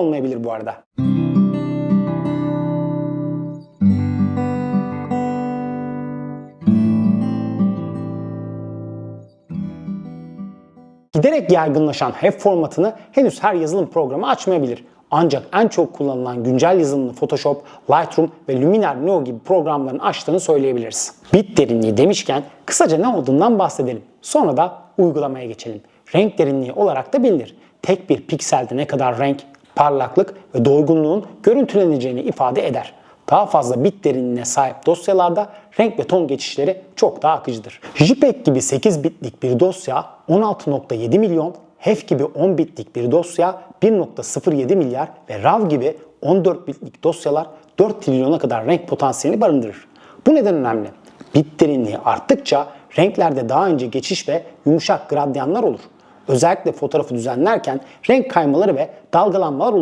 olmayabilir bu arada. Giderek yaygınlaşan HEV formatını henüz her yazılım programı açmayabilir. Ancak en çok kullanılan güncel yazılımını Photoshop, Lightroom ve Luminar Neo gibi programların açtığını söyleyebiliriz. Bit derinliği demişken kısaca ne olduğundan bahsedelim. Sonra da uygulamaya geçelim. Renk derinliği olarak da bilinir. Tek bir pikselde ne kadar renk, parlaklık ve doygunluğun görüntüleneceğini ifade eder. Daha fazla bit derinliğine sahip dosyalarda renk ve ton geçişleri çok daha akıcıdır. JPEG gibi 8 bitlik bir dosya 16.7 milyon, HEF gibi 10 bitlik bir dosya 1.07 milyar ve RAW gibi 14 bitlik dosyalar 4 trilyona kadar renk potansiyeli barındırır. Bu neden önemli? Bit derinliği arttıkça renklerde daha önce geçiş ve yumuşak gradyanlar olur. Özellikle fotoğrafı düzenlerken renk kaymaları ve dalgalanmalar oluşur.